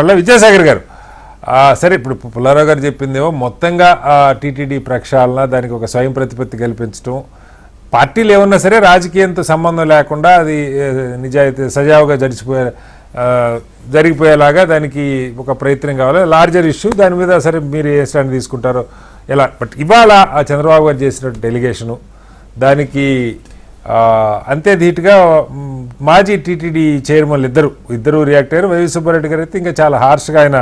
మళ్ళీ విద్యాసాగర్ గారు. సరే ఇప్పుడు పుల్లారావు గారు చెప్పిందేమో మొత్తంగా టీటీడీ ప్రక్షాళన దానికి ఒక స్వయం ప్రతిపత్తి కల్పించడం పార్టీలు ఏమన్నా సరే రాజకీయంతో సంబంధం లేకుండా అది నిజాయితీ సజావుగా జడిచిపోయే జరిగిపోయేలాగా దానికి ఒక ప్రయత్నం కావాలి. లార్జర్ ఇష్యూ దాని మీద సరే మీరు ఏ స్టాండ్ తీసుకుంటారో ఎలా? బట్ ఇవాళ చంద్రబాబు గారు చేసిన డెలిగేషను దానికి అంతే ధీటుగా మాజీ టీటీడీ చైర్మన్లు ఇద్దరు. ఇద్దరు రియాక్ట్ అయ్యారు. వైవి సుబ్బారెడ్డి గారు అయితే ఇంకా చాలా హార్ష్గా ఆయన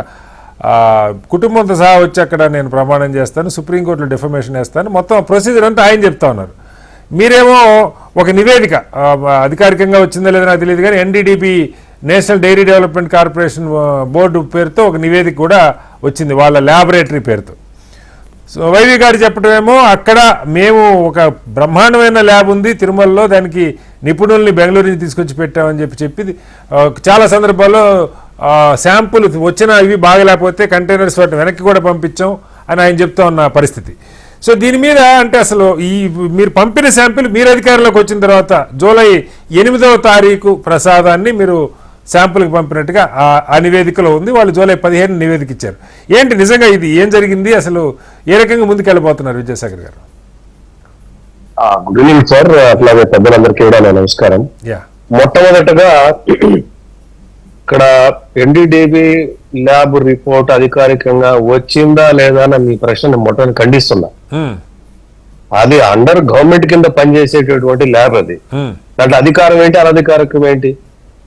కుటుంబంతో సహా వచ్చి అక్కడ నేను ప్రమాణం చేస్తాను సుప్రీంకోర్టులో డిఫర్మేషన్ వేస్తాను. మొత్తం ప్రొసీజర్ అంతా ఆయన చెప్తా ఉన్నారు. మీరేమో ఒక నివేదిక అధికారికంగా వచ్చిందో లేదో నాకు తెలియదు కానీ NDDP national dairy development corporation board పేరుతో ఒక నివేదిక కూడా వచ్చింది వాళ్ళ ల్యాబొరేటరీ పేరుతో. సో వైవి గారు చెప్పడమేమో అక్కడ మేము ఒక బ్రహ్మాండమైన ల్యాబ్ ఉంది తిరుమలలో దానికి నిపుణుల్ని బెంగళూరు నుంచి తీసుకొచ్చి పెట్టామని చెప్పి చెప్పి చాలా సందర్భాల్లో శాంపుల్ వచ్చిన ఇవి బాగలేకపోతే కంటైనర్స్ వాటిని వెనక్కి కూడా పంపించాం అని ఆయన చెప్తా ఉన్న పరిస్థితి. సో దీని మీద అంటే అసలు ఈ మీరు పంపిన శాంపిల్ మీరు అధికారంలోకి వచ్చిన తర్వాత జూలై ఎనిమిదవ తారీఖు ప్రసాదాన్ని మీరు శాంపుల్కి పంపినట్టుగా ఆ- నివేదికలో ఉంది. వాళ్ళు జూలై పదిహేను నివేదిక ఇచ్చారు ఏంటి నిజంగా ఇది? ఏం జరిగింది? అసలు ఏ రకంగా ముందుకెళ్ళిపోతున్నారు Vidyasagar garu? Good evening sir. అట్లాగే పెద్దలందరికీ కూడా నమస్కారం. యా. మొట్టమొదటగా ఇక్కడ ఎన్డీడీబీ ల్యాబ్ రిపోర్ట్ అధికారికంగా వచ్చిందా లేదా అని మీ ప్రశ్న మొట్టమొదటి ఖండిస్తున్నా. అది అండర్ గవర్నమెంట్ కింద పనిచేసేటటువంటి ల్యాబ్ అది. దాంట్లో అధికారం ఏంటి? అనధికారికం ఏంటి?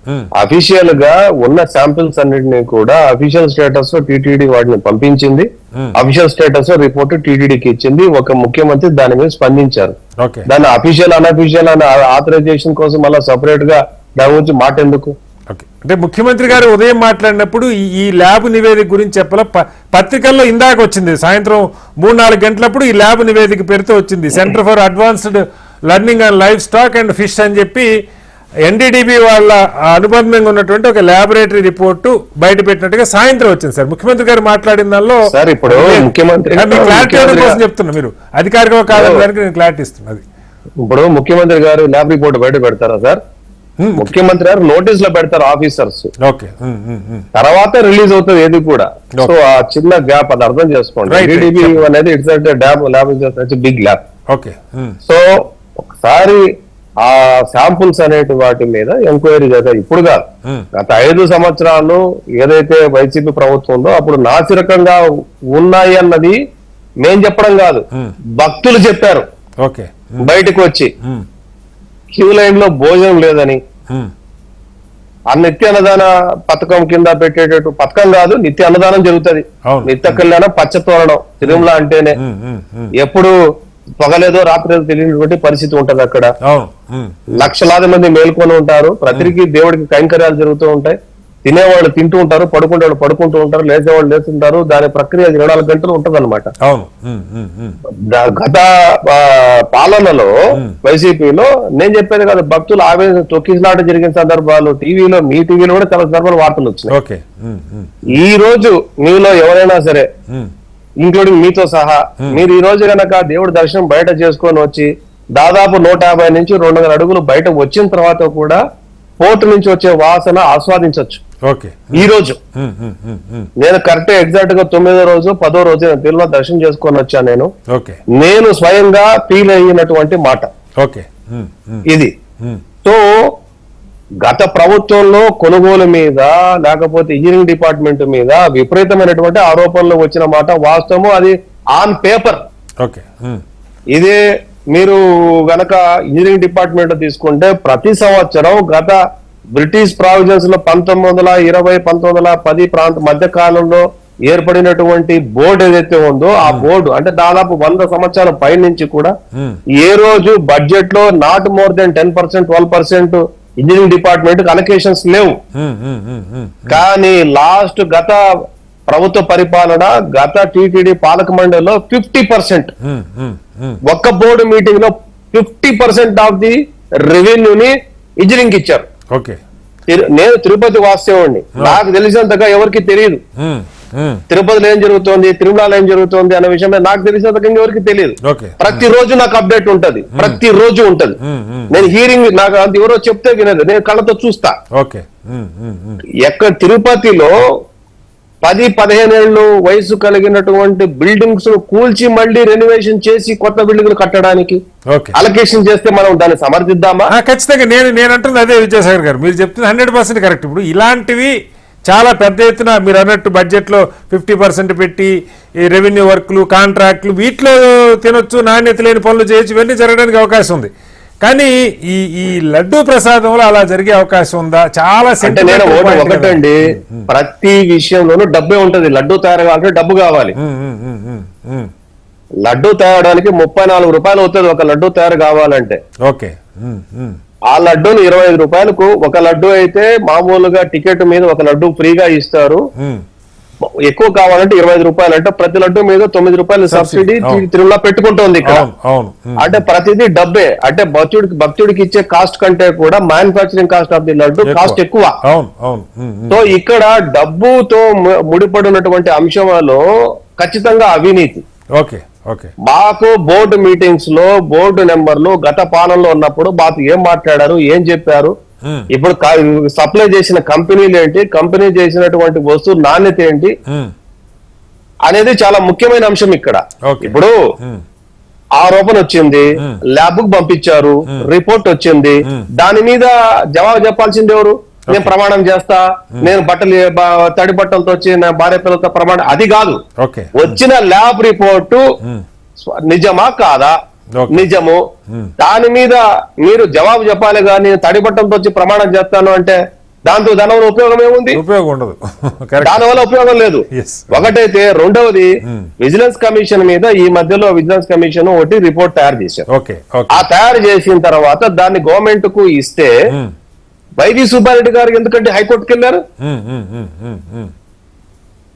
అఫీషియల్గా ఉన్న శాంపిల్స్ అన్నిటిని కూడా అఫీషియల్ స్టేటస్లో టీటీడీ వాటిని పంపించింది. అఫీషియల్ స్టేటస్లో రిపోర్ట్ టీటీడీకి ఇచ్చింది. ఒక ముఖ్యమంత్రి దాని మీద స్పందించారు. ఓకే. దాని అఫీషియల్ అన్అఫీషియల్ అని ఆథరైజేషన్ కోసం మళ్ళీ సపరేట్గా దాని గురించి మాట ఎందుకు? అంటే ముఖ్యమంత్రి గారు ఉదయం మాట్లాడినప్పుడు ఈ- ఈ ల్యాబ్ నివేదిక గురించి చెప్పాల. పత్రికల్లో ఇందాక వచ్చింది. సాయంత్రం మూడు నాలుగు గంటలప్పుడు ఈ ల్యాబ్ నివేదిక పేరుతో వచ్చింది. Centre for advanced learning and livestock and fish అని చెప్పి ఎన్డీడీబీ వాళ్ళ అనుబంధంగా ఉన్నటువంటి ఒక ల్యాబొరేటరీ రిపోర్టు బయట పెట్టినట్టుగా సాయంత్రం వచ్చింది సార్. ముఖ్యమంత్రి గారు మాట్లాడిన దానిలో సార్, ఇప్పుడు ముఖ్యమంత్రి- క్లారిటీ కోసం చెప్తున్నా మీరు. అధికారికంగా కాదని దానికి నేను క్లారిటీ ఇస్తున్నా అది. ఇప్పుడు ముఖ్యమంత్రి గారు ల్యాబ్ రిపోర్ట్ బయట పెడతారా సార్. ముఖ్యమంత్రి గారు నోటీస్లో పెడతారు ఆఫీసర్స్. తర్వాత రిలీజ్ అవుతుంది ఏది కూడా. సో ఆ చిన్న గ్యాప్ అది అర్థం చేసుకోండి. అనేది it's lab lab big lab okay. So ఒకసారి ఆ శాంపుల్స్ అనేటి వాటి మీద ఎంక్వైరీ చేద్దాం ఇప్పుడు కాదు. గత ఐదు సంవత్సరాలు ఏదైతే వైసీపీ ప్రభుత్వం ఉందో అప్పుడు నాసిరకంగా ఉన్నాయి అన్నది మేం చెప్పడం కాదు. భక్తులు చెప్పారు. ఓకే. బయటకు వచ్చి. క్యూ లైన్లో భోజనం లేదని. ఆ నిత్య అన్నదాన పథకం కింద పెట్టేటట్టు పథకం కాదు నిత్య అన్నదానం జరుగుతుంది. నిత్య కళ్యాణం పచ్చతోరణం తిరుమల అంటేనే. ఎప్పుడు పగలేదో రాత్రి తెలియనటువంటి పరిస్థితి ఉంటది అక్కడ. లక్షలాది మంది మేల్కొని ఉంటారు. ప్రతికి దేవుడికి కైంకర్యాలు జరుగుతూ ఉంటాయి. తినేవాళ్ళు తింటూ ఉంటారు పడుకునేవాళ్ళు పడుకుంటూ ఉంటారు లేచేవాళ్ళు లేస్తుంటారు. దాని ప్రక్రియ ఇరవై నాలుగు గంటలు ఉంటది అనమాట. గత పాలనలో వైసీపీలో నేను చెప్పేది కదా భక్తులు ఆవేదన తొక్కిసలాట జరిగిన సందర్భాలు టీవీలో మీ టీవీలో కూడా చాలా సందర్భాలు వార్తలు వచ్చినాయి. ఈ రోజు మీలో ఎవరైనా సరే ఇంక్లూడింగ్ మీతో సహా మీరు ఈ రోజు గనక దేవుడి దర్శనం బయట చేసుకొని వచ్చి దాదాపు నూట యాభై నుంచి రెండు వందల అడుగులు బయట వచ్చిన తర్వాత కూడా పోర్టు నుంచి వచ్చే వాసన ఆస్వాదించవచ్చు ఓకే. ఈ రోజు. ఉమ్, ఉమ్. నేను కరెక్ట్ ఎగ్జాక్ట్గా తొమ్మిదో రోజు పదో రోజు నేను తిరుమల దర్శనం చేసుకొని వచ్చాను నేను. ఓకే. నేను స్వయంగా ఫీల్ అయినటువంటి మాట. ఇది. సో గత ప్రభుత్వంలో కొనుగోలు మీద లేకపోతే ఇంజనీరింగ్ డిపార్ట్మెంట్ మీద విపరీతమైనటువంటి ఆరోపణలు వచ్చిన మాట వాస్తవము అది ఆన్ పేపర్ ఓకే. ఇదే మీరు గనక ఇంజనీరింగ్ డిపార్ట్మెంట్ తీసుకుంటే ప్రతి సంవత్సరం గత బ్రిటిష్ ప్రావిజన్స్లో పంతొమ్మిది వందల ఇరవై పంతొమ్మిది వందల పది ప్రాంత మధ్య కాలంలో ఏర్పడినటువంటి బోర్డు ఏదైతే ఉందో ఆ బోర్డు అంటే దాదాపు వంద సంవత్సరాల పై నుంచి కూడా ఏ రోజు బడ్జెట్లో not more than ten percent twelve percent engineering department allocations లేవు. కానీ లాస్ట్ గత ప్రభుత్వ పరిపాలన గత టీటీడీ పాలక మండలిలో ఫిఫ్టీ పర్సెంట్. ఒక్క బోర్డు మీటింగ్లో ఫిఫ్టీ పర్సెంట్ ఆఫ్ ది రెవెన్యూని ఇంజనీరింగ్ ఇచ్చారు నేను తిరుపతి వాస్తవండి నాకు తెలిసినంతగా ఎవరికి తెలియదు. తిరుపతిలో ఏం జరుగుతోంది? తిరుమలలో ఏం జరుగుతోంది అనే విషయం నాకు తెలిసినంతగా ఎవరికి తెలియదు. ప్రతి రోజు నాకు అప్డేట్ ఉంటది. ప్రతి రోజు ఉంటది. నేను హీరింగ్ నాకు అంత ఎవరో చెప్తే వినదు నేను కళ్ళతో చూస్తా. ఎక్కడ తిరుపతిలో పది పదిహేను ఏళ్ళు వయసు కలిగినటువంటి బిల్డింగ్స్ కూల్చి మళ్ళీ రెనోవేషన్ చేసి కొత్త బిల్డింగ్లు కట్టడానికి అలొకేషన్ చేస్తే మనం దాన్ని సమర్థిద్దామా? ఖచ్చితంగా. నేను నేను అంటుంది అదే విద్యాసాగర్ గారు. మీరు చెప్తుంది హండ్రెడ్ పర్సెంట్ కరెక్ట్. ఇప్పుడు ఇలాంటివి చాలా పెద్ద ఎత్తున మీరు అన్నట్టు బడ్జెట్లో ఫిఫ్టీ పర్సెంట్ పెట్టి ఈ రెవెన్యూ వర్క్లు కాంట్రాక్ట్లు వీటిలో తినొచ్చు నాణ్యత లేని పనులు చేయొచ్చు ఇవన్నీ జరగడానికి అవకాశం ఉంది. కానీ ఈ ఈ లడ్డూ ప్రసాదంలో అలా జరిగే అవకాశం ఉందా? చాలా. ఒకటండి ప్రతి విషయంలోనూ డబ్బే ఉంటది. లడ్డు తయారు కావాలంటే డబ్బు కావాలి. లడ్డు తయారడానికి ముప్పై నాలుగు రూపాయలు అవుతుంది. ఒక లడ్డు తయారు కావాలంటే. ఓకే. ఆ లడ్డూని ఇరవై ఐదు రూపాయలకు ఒక లడ్డు అయితే మామూలుగా టికెట్ మీద ఒక లడ్డు ఫ్రీగా ఇస్తారు. ఎక్కువ కావాలంటే ఇరవై ఐదు రూపాయలు. అంటే ప్రతి లడ్డు మీద తొమ్మిది రూపాయలు సబ్సిడీ. తిరుమల పెట్టుకుంటోంది ఇక్కడ. అంటే ప్రతిదీ డబ్బే. అంటే భక్తుడికి భక్తుడికి ఇచ్చే కాస్ట్ కంటే కూడా manufacturing cost of the laddu cost ఎక్కువ. సో ఇక్కడ డబ్బుతో ముడిపడినటువంటి అంశంలో ఖచ్చితంగా అవినీతి. ఓకే. మాకు బోర్డు మీటింగ్స్లో బోర్డు నెంబర్లు గత పాలనలో ఉన్నప్పుడు మాకు ఏం మాట్లాడారు ఏం చెప్పారు? ఇప్పుడు సప్లై చేసిన కంపెనీలు ఏంటి కంపెనీ చేసినటువంటి వస్తువు నాణ్యత ఏంటి. అనేది చాలా ముఖ్యమైన అంశం ఇక్కడ. ఇప్పుడు. ఆరోపణ వచ్చింది ల్యాబ్కు పంపించారు రిపోర్ట్ వచ్చింది దాని మీద జవాబు చెప్పాల్సింది ఎవరు? నేను ప్రమాణం చేస్తా నేను బట్టలు తడి బట్టలతో వచ్చి నా భార్య పిల్లలతో ప్రమాణం అది కాదు. వచ్చిన ల్యాబ్ రిపోర్టు. స్వ- నిజమా కాదా. నిజము. దాని మీద మీరు జవాబు చెప్పాలి కానీ తడి బట్టలతో వచ్చి ప్రమాణం చేస్తాను అంటే దాంతో దానివల్ల ఉపయోగం ఏముంది? ఉపయోగం ఉండదు. దానివల్ల ఉపయోగం లేదు. ఒకటైతే రెండవది విజిలెన్స్ కమిషన్ మీద ఈ మధ్యలో విజిలెన్స్ కమిషన్ ఒకటి రిపోర్ట్ తయారు చేశారు. ఆ తయారు చేసిన తర్వాత దాన్ని గవర్నమెంట్కు ఇస్తే వైవి సుబ్బారెడ్డి గారు ఎందుకంటే హైకోర్టుకి వెళ్ళారు.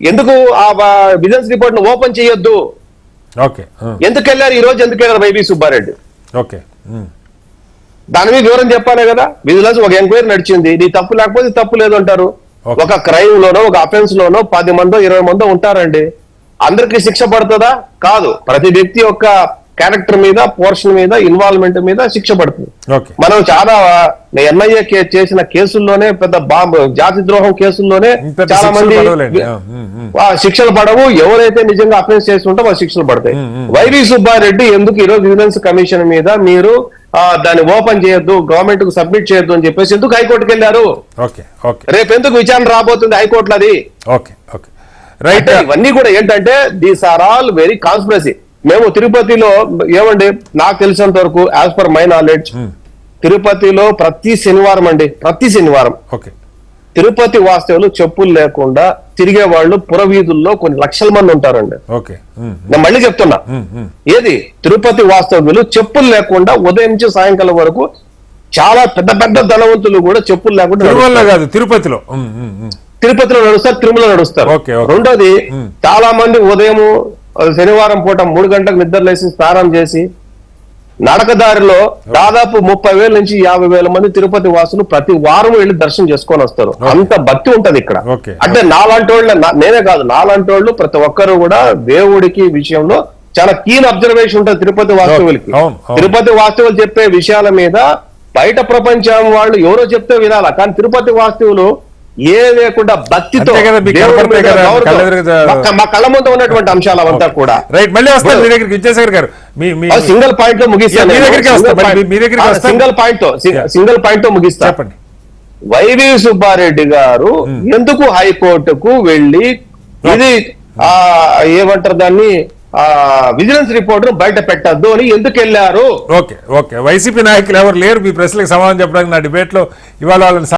ఎందుకు ఆ విజిలెన్స్ రిపోర్ట్ను ఓపెన్ చేయొద్దు? ఎందుకు వెళ్ళారు ఈ రోజు ఎందుకు వెళ్ళారు వైవి సుబ్బారెడ్డి? ఓకే దాని మీద వివరం చెప్పాలి కదా? విజిలెన్స్ ఒక ఎంక్వైరీ నడిచింది. నీ తప్పు లేకపోతే తప్పు లేదు అంటారు. ఒక క్రైమ్ లోనో ఒక అఫెన్స్ లోనో పది మందో ఇరవై మందో ఉంటారండి. అందరికి శిక్ష పడుతుందా? కాదు. ప్రతి వ్యక్తి యొక్క క్యారెక్టర్ మీద పోర్షన్ మీద ఇన్వాల్వ్మెంట్ మీద శిక్ష పడుతుంది. మనం చాలా ఎన్ఐఏ చేసిన కేసుల్లోనే పెద్ద బాంబు జాతి ద్రోహం కేసుల్లోనే చాలా మంది శిక్షలు పడవు. ఎవరైతే నిజంగా అఫెన్స్ చేస్తుంటే వాళ్ళ శిక్షలు పడతాయి. వైవి సుబ్బారెడ్డి ఎందుకు ఈరోజు విజిలెన్స్ కమిషన్ మీద మీరు దాన్ని ఓపెన్ చేయొద్దు గవర్నమెంట్కు సబ్మిట్ చేయొద్దు అని చెప్పేసి ఎందుకు హైకోర్టుకి వెళ్ళారు? రేపు ఎందుకు విచారణ రాబోతుంది హైకోర్టులో అది? రైట్ ఇవన్నీ కూడా ఏంటంటే these are all very conspiracy మేము తిరుపతిలో ఏమండి నాకు తెలిసినంత వరకు యాజ్ పర్ మై నాలెడ్జ్ తిరుపతిలో ప్రతి శనివారం అండి ప్రతి శనివారం. ఓకే. తిరుపతి వాస్తవులు చెప్పులు లేకుండా తిరిగే వాళ్ళు పురవీధుల్లో కొన్ని లక్షల మంది ఉంటారండి. ఓకే. ఉమ్, నేను మళ్ళీ చెప్తున్నా. ఉమ్. ఏది? తిరుపతి వాస్తవ్యులు చెప్పులు లేకుండా ఉదయం నుంచి సాయంకాలం వరకు చాలా పెద్ద పెద్ద ధనవంతులు కూడా చెప్పులు లేకుండా. కాదు తిరుపతిలో. తిరుపతిలో నడుస్తారు తిరుమల నడుస్తారు. రెండోది చాలా మంది ఉదయం శనివారం పూట మూడు గంటలకు నిద్ర లేసి స్నానం చేసి నడకదారిలో దాదాపు ముప్పై వేల నుంచి యాభై వేల మంది తిరుపతి వాసులు ప్రతి వారం వెళ్ళి దర్శనం చేసుకొని వస్తారు. అంత భక్తి ఉంటది ఇక్కడ. అంటే నాలాంటి వాళ్ళ నేనే కాదు నాలాంటి వాళ్ళు ప్రతి ఒక్కరు కూడా దేవుడికి విషయంలో చాలా కీన్ అబ్జర్వేషన్ ఉంటుంది తిరుపతి వాస్తవులకి. తిరుపతి వాస్తవులు చెప్పే విషయాల మీద బయట ప్రపంచం వాళ్ళు ఎవరో చెప్తే వినాలా. కానీ తిరుపతి వాస్తవులు ఏ లేకుండా భక్తితో మా- కళ్ళ ముందు ఉన్నటువంటి అంశాలు అవంతా కూడా. రైట్ మళ్ళీ వస్తాను మీ దగ్గరికి విద్యాసాగర్ గారు. సింగిల్ పాయింట్లో ముగిస్తాను. సింగిల్ పాయింట్తో. సింగిల్ పాయింట్తో ముగిస్తా. చెప్పండి. వైవి సుబ్బారెడ్డి గారు ఎందుకు హైకోర్టుకు వెళ్ళి ఇది ఆ ఏమంటారు దాన్ని? ఆ విజిలెన్స్ రిపోర్ట్ బయట పెట్టద్దు అని ఎందుకు వెళ్ళారు? Okay okay. వైసీపీ నాయకులు ఎవరు లేరు మీ ప్రశ్నలకు సమాధానం చెప్పడానికి నా డిబేట్లో ఇవాళ వాళ్ళని